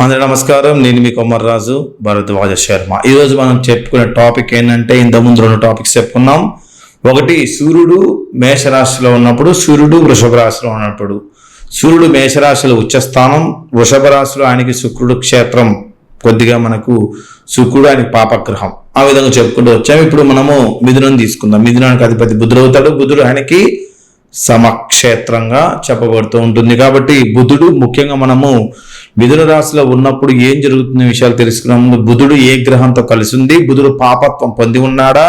అందరూ నమస్కారం. నేను మీ కొమ్మర్రాజు భరద్వాజ శర్మ. ఈరోజు మనం చెప్పుకునే టాపిక్ ఏంటంటే ఇంతకుముందు ముందు రెండు టాపిక్స్ చెప్పుకున్నాం. ఒకటి సూర్యుడు మేషరాశిలో ఉన్నప్పుడు సూర్యుడు వృషభ రాశిలో ఉన్నప్పుడు. సూర్యుడు మేషరాశిలో ఉచ్చస్థానం వృషభ రాశిలో ఆయనకి శుక్రుడు క్షేత్రం కొద్దిగా మనకు శుక్రుడు ఆయనకి పాపగ్రహం. ఆ విధంగా చెప్పుకుంటూ వచ్చాము. ఇప్పుడు మనము మిథునం తీసుకుందాం. మిథునానికి అధిపతి బుధుడు అవుతాడు. బుధుడు ఆయనకి సమక్షేత్రంగా చెప్పబడుతూ ఉంటుంది. కాబట్టి బుధుడు ముఖ్యంగా మనము మిథున రాశిలో ఉన్నప్పుడు ఏం జరుగుతున్న విషయాలు తెలుసుకున్నాము ముందు బుధుడు ఏ గ్రహంతో కలిసి ఉంది బుధుడు పాపత్వం పొంది ఉన్నాడా?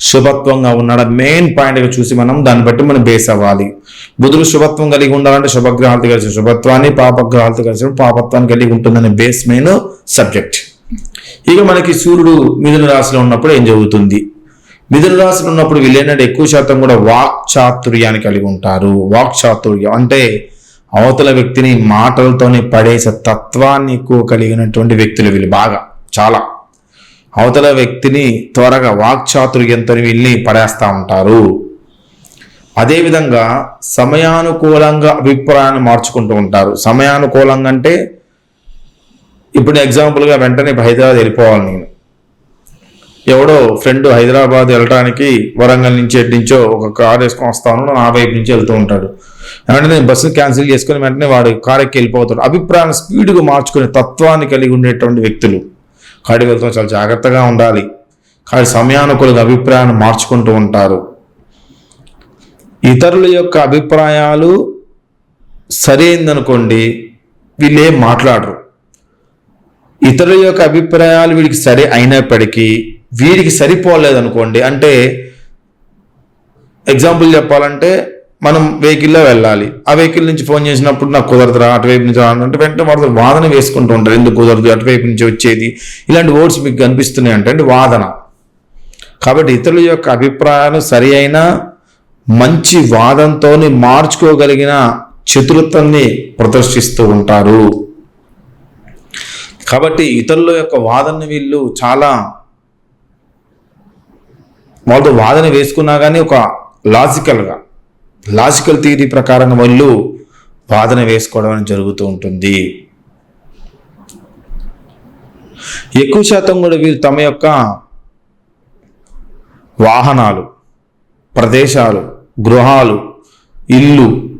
శుభత్వంగా ఉన్నాడా? మెయిన్ పాయింట్గా చూసి మనం దాన్ని బట్టి మనం బేస్ అవ్వాలి. బుధుడు శుభత్వం కలిగి ఉండాలంటే శుభగ్రహాలతో కలిసి శుభత్వాన్ని పాపగ్రహాలతో కలిసి పాపత్వాన్ని కలిగి ఉంటుందనే బేస్ మెయిన్ సబ్జెక్ట్. ఇక మనకి సూర్యుడు మిథున రాశిలో ఉన్నప్పుడు ఏం జరుగుతుంది? మిథున రాశులు ఉన్నప్పుడు వీళ్ళేంటంటే ఎక్కువ శాతం కూడా వాక్ చాతుర్యాన్ని కలిగి ఉంటారు. వాక్ చాతుర్యం అంటే అవతల వ్యక్తిని మాటలతోనే పడేసే తత్వాన్ని ఎక్కువ కలిగినటువంటి వ్యక్తులు వీళ్ళు బాగా చాలా. అవతల వ్యక్తిని త్వరగా వాక్ చాతుర్యంతో వీళ్ళని పడేస్తూ ఉంటారు. అదేవిధంగా సమయానుకూలంగా అభిప్రాయాన్ని మార్చుకుంటూ ఉంటారు. సమయానుకూలంగా అంటే ఇప్పుడు ఎగ్జాంపుల్గా వెంటనే హైదరాబాద్ వెళ్ళిపోవాలి నేను. ఎవడో ఫ్రెండ్ హైదరాబాద్ వెళ్ళడానికి వరంగల్ నుంచి ఎటు నుంచో ఒక కార్ వేసుకొని వస్తాను నా వైపు నుంచి వెళ్తూ ఉంటాడు. ఏమంటే నేను బస్సు క్యాన్సిల్ చేసుకుని వెంటనే వాడు కార్ ఎక్కి వెళ్ళిపోతాడు. అభిప్రాయం స్పీడ్గా మార్చుకునే తత్వాన్ని కలిగి ఉండేటువంటి వ్యక్తులు. కాడి వెళ్తూ చాలా జాగ్రత్తగా ఉండాలి. కానీ సమయానుకూలంగా అభిప్రాయాన్ని మార్చుకుంటూ ఉంటారు. ఇతరుల యొక్క అభిప్రాయాలు సరైందనుకోండి వీళ్ళేం మాట్లాడరు. ఇతరుల యొక్క అభిప్రాయాలు వీడికి సరే అయినప్పటికీ వీడికి సరిపోలేదనుకోండి అంటే ఎగ్జాంపుల్ చెప్పాలంటే మనం వెహికల్లో వెళ్ళాలి. ఆ వెహికల్ నుంచి ఫోన్ చేసినప్పుడు నాకు కుదరదురా అటువైపు నుంచి అంటే వెంటనే వాడు వాదన వేసుకుంటూ ఉంటారు. ఎందుకు కుదరదు అటువైపు నుంచి వచ్చేది? ఇలాంటి వర్డ్స్ మీకు కనిపిస్తున్నాయి అంటే అంటే వాదన. కాబట్టి ఇతరుల యొక్క అభిప్రాయాలు సరి అయిన మంచి వాదంతో మార్చుకోగలిగిన చతురత్వాన్ని ప్రదర్శిస్తూ ఉంటారు. కాబట్టి ఇతరుల యొక్క వాదన వీళ్ళు చాలా వాళ్ళతో వాదన వేసుకున్నా కానీ ఒక లాజికల్గా లాజికల్ థియరీ ప్రకారం వాళ్ళు వాదన వేసుకోవడం అనేది జరుగుతూ ఉంటుంది. ఎక్కువ శాతం కూడా వీరు తమ యొక్క వాహనాలు ప్రదేశాలు గృహాలు ఇల్లు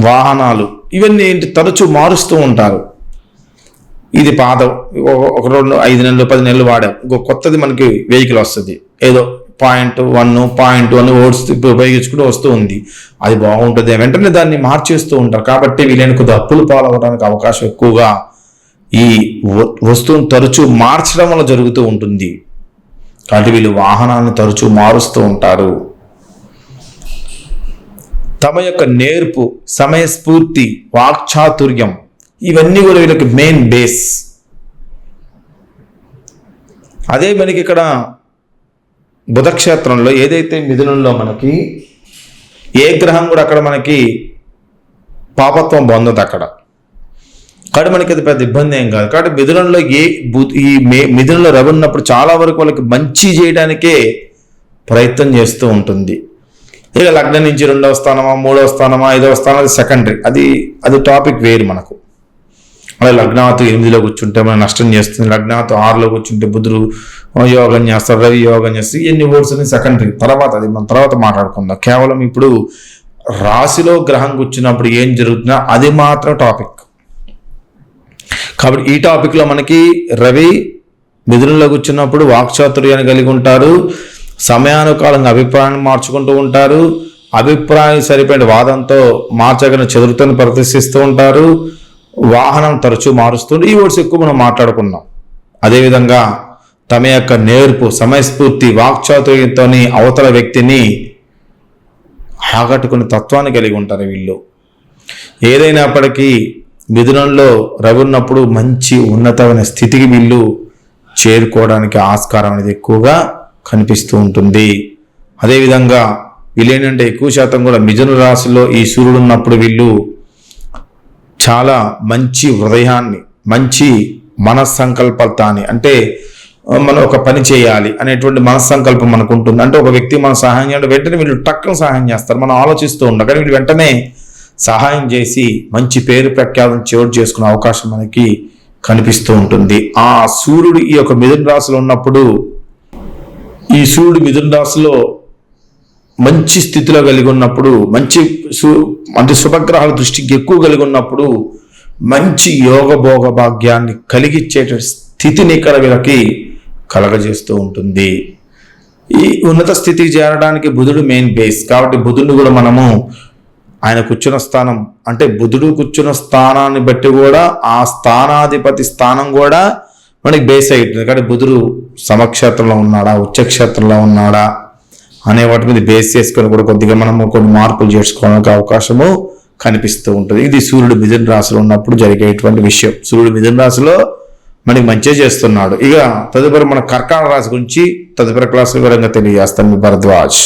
వాహనాలు ఇవన్నీ ఏంటి తరచూ మారుస్తూ ఉంటారు. ఇది పాత ఒక- ఒక రెండు ఐదు నెలలు పది నెలలు వాడాం. ఇంకో కొత్తది మనకి వెహికల్ వస్తుంది. ఏదో point one point one oats ఉపయోగించుకుంటూ వస్తూ ఉంది. అది బాగుంటుంది. వెంటనే దాన్ని మార్చేస్తూ ఉంటారు. కాబట్టి వీళ్ళని కొద్దిగా అప్పులు పాలవడానికి అవకాశం ఎక్కువగా ఈ వ- వస్తువును తరచూ మార్చడం వల్ల జరుగుతూ ఉంటుంది. కాబట్టి వీళ్ళు వాహనాలను తరచూ మారుస్తూ ఉంటారు. తమ యొక్క నేర్పు సమయస్ఫూర్తి వాక్చాతుర్యం ఇవన్నీ కూడా వీళ్ళకి మెయిన్ బేస్ అదే మనకి ఇక్కడ బుధక్షేత్రంలో ఏదైతే మిథునంలో మనకి ఏ గ్రహం కూడా అక్కడ మనకి పాపత్వం పొందదు అక్కడ. కాబట్టి మనకి అది పెద్ద ఇబ్బంది ఏం కాదు. కాబట్టి మిథునంలో ఏ బు- ఈ మే మిథునంలో రవి ఉన్నప్పుడు చాలా వరకు వాళ్ళకి మంచి చేయడానికే ప్రయత్నం చేస్తూ ఉంటుంది. ఇక లగ్నం నుంచి రెండవ స్థానమా మూడవ స్థానమా ఐదవ స్థానం అది సెకండరీ అది అది టాపిక్ వేరు మనకు. అలా లగ్నాతు ఎనిమిదిలో కూర్చుంటే మనం నష్టం చేస్తుంది. లగ్నాతు ఆరులో కూర్చుంటే బుధుడు యోగం చేస్తారు రవి యోగం చేస్తారు ఇవన్నీ వర్డ్స్ అని సెకండరీ తర్వాత అది మనం తర్వాత మాట్లాడుకుందాం. కేవలం ఇప్పుడు రాశిలో గ్రహం కూర్చున్నప్పుడు ఏం జరుగుతుందో అది మాత్రం టాపిక్ కాబట్టి ఈ టాపిక్లో మనకి రవి మిథునంలో కూర్చున్నప్పుడు వాక్చాతుర్యాన్ని కలిగి ఉంటారు సమయానుకాలంగా అభిప్రాయాన్ని మార్చుకుంటూ ఉంటారు. అభిప్రాయం సరిపోయిన వాదంతో మార్చగల చతుర్థను ప్రదర్శిస్తూ ఉంటారు. వాహనం తరచూ మారుస్తుంటే ఈ వర్డ్స్ ఎక్కువ మనం మాట్లాడుకున్నాం. అదేవిధంగా తమ యొక్క నేర్పు సమయస్ఫూర్తి వాక్చాతుర్యంతో అవతల వ్యక్తిని ఆకట్టుకునే తత్వాన్ని కలిగి ఉంటారు వీళ్ళు. ఏదైనప్పటికీ మిథునంలో రవి ఉన్నప్పుడు మంచి ఉన్నతమైన స్థితికి వీళ్ళు చేరుకోవడానికి ఆస్కారం అనేది ఎక్కువగా కనిపిస్తూ ఉంటుంది. అదేవిధంగా వీళ్ళేంటంటే ఎక్కువ శాతం కూడా మిథున రాశిలో ఈ సూర్యుడు ఉన్నప్పుడు వీళ్ళు చాలా మంచి హృదయాన్ని మంచి మనస్సంకల్పతాన్ని అంటే మనం ఒక పని చేయాలి అనేటువంటి మనస్సంకల్పం మనకు ఉంటుంది అంటే ఒక వ్యక్తి మనం సహాయం చేయడం వెంటనే వీళ్ళు టక్కున సహాయం చేస్తారు. మనం ఆలోచిస్తూ ఉంటాం కానీ వీళ్ళు వెంటనే సహాయం చేసి మంచి పేరు ప్రఖ్యాతం చోటు చేసుకునే అవకాశం మనకి కనిపిస్తూ ఉంటుంది. ఆ సూర్యుడు ఈ యొక్క మిథున రాశిలో ఉన్నప్పుడు ఈ సూర్యుడు మిథున రాశిలో మంచి స్థితిలో కలిగి ఉన్నప్పుడు మంచి సు అంటే శుభగ్రహాల దృష్టికి ఎక్కువ కలిగి ఉన్నప్పుడు మంచి యోగ భోగ భాగ్యాన్ని కలిగిచ్చే స్థితిని ఇక్కడ వీళ్ళకి కలగజేస్తూ ఉంటుంది. ఈ ఉన్నత స్థితికి చేరడానికి బుధుడు మెయిన్ బేస్. కాబట్టి బుధుడిని కూడా మనము ఆయన కూర్చున్న స్థానం అంటే బుధుడు కూర్చున్న స్థానాన్ని బట్టి కూడా ఆ స్థానాధిపతి స్థానం కూడా మనకి బేస్ అయి కాబట్టి బుధుడు సమక్షేత్రంలో ఉన్నాడా ఉచ్చక్షేత్రంలో ఉన్నాడా అనే వాటి మీద బేస్ చేసుకొని కూడా కొద్దిగా మనము కొన్ని మార్పులు చేసుకోవడానికి అవకాశము కనిపిస్తూ ఉంటుంది. ఇది సూర్యుడు మిథున రాశిలో ఉన్నప్పుడు జరిగేటువంటి విషయం. సూర్యుడు మిథున రాశిలో మనకి మంచిగా చేస్తున్నాడు. ఇక తదుపరి మన కర్కాటక రాశి గురించి తదుపరి క్లాస్ వివరంగా తెలియజేస్తాను మీ భరద్వాజ్.